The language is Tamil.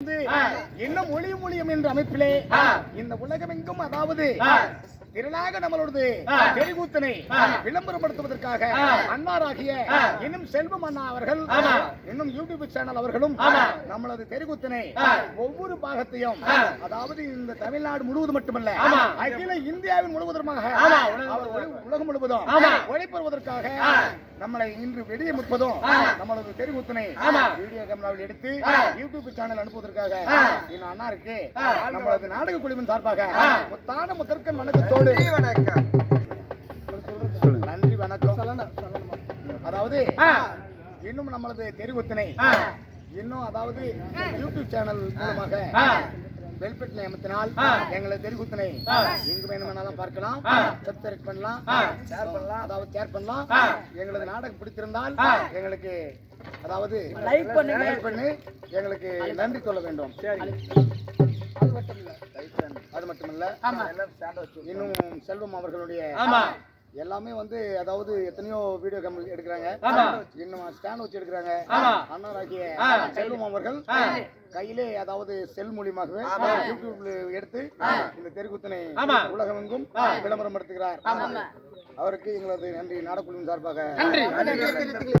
வந்து இன்னும் ஒளி மொழியம் என்ற அமைப்பிலே. இந்த உலகமெங்கும் அதாவது ஆ. திரளாக நம்மளோடது ஆ. விளம்பரப்படுத்துவதற்காக. அன்னாராகிய ஆ. இன்னும் செல்வம் அண்ணா அவர்கள். இன்னும் யூடியூப் சேனல் அவர்களும். நம்மளது தெருக்கூத்தனை ஆ. ஒவ்வொரு பாகத்தையும். அதாவது இந்த தமிழ்நாடு முழுவதும் மட்டுமல்ல. அகில இந்தியாவின் முழுவதுமாக உலகம் அவர் உலகம் முழுவதும் ஆ. நம்மளை இன்று வெடிய முற்பதும். நம்மளது தெருக்கூத்தனை ஆமா. வீடியோ கேமராவில் எடுத்து. யூடியூப் சேனல் அனுப்புவதற்காக. இன்னும் அண்ணா இருக்கு. நம்மளது நாடக குழுவின் சார்பாக. முத்தான முதற்கன் வணக்கத்தோடு நன்றி வணக்கம் அதாவது. இன்னும் நம்மளது தெருவுத்தினை. இன்னும் அதாவது யூடியூப் சேனல் மூலமாக ஆ. வெல்பெட் நியமத்தினால் ஆ. எங்களது தெருகுத்தனை. எங்கு வேணுமானாலும் பார்க்கலாம். சப்ஸ்கிரைப் பண்ணலாம். ஷேர் பண்ணலாம் அதாவது ஷேர் பண்ணலாம் ஆ. எங்களது நாடகம் பிடித்திருந்தால். எங்களுக்கு அதாவது Like பண்ணுங்க. லைக் பண்ணி எங்களுக்கு நன்றி சொல்ல வேண்டும் அது மட்டுமல்ல ஆமா. இன்னும் செல்வம் அவர்களுடைய எல்லாமே வந்து அதாவது எத்தனையோ வீடியோ கேம் எடுக்கிறாங்க. இன்னும் ஸ்டாண்ட் வச்சு எடுக்கிறாங்க. அண்ணராகிய. செல்வம் அவர்கள். கையிலே அதாவது செல் மூலியமாகவே யூடியூப்ல எடுத்து இந்த தெருக்குத்தனை. உலகமெங்கும் விளம்பரம் படுத்துகிறார் அவருக்கு எங்களது நன்றி நாடக்குழுவின் சார்பாக நன்றி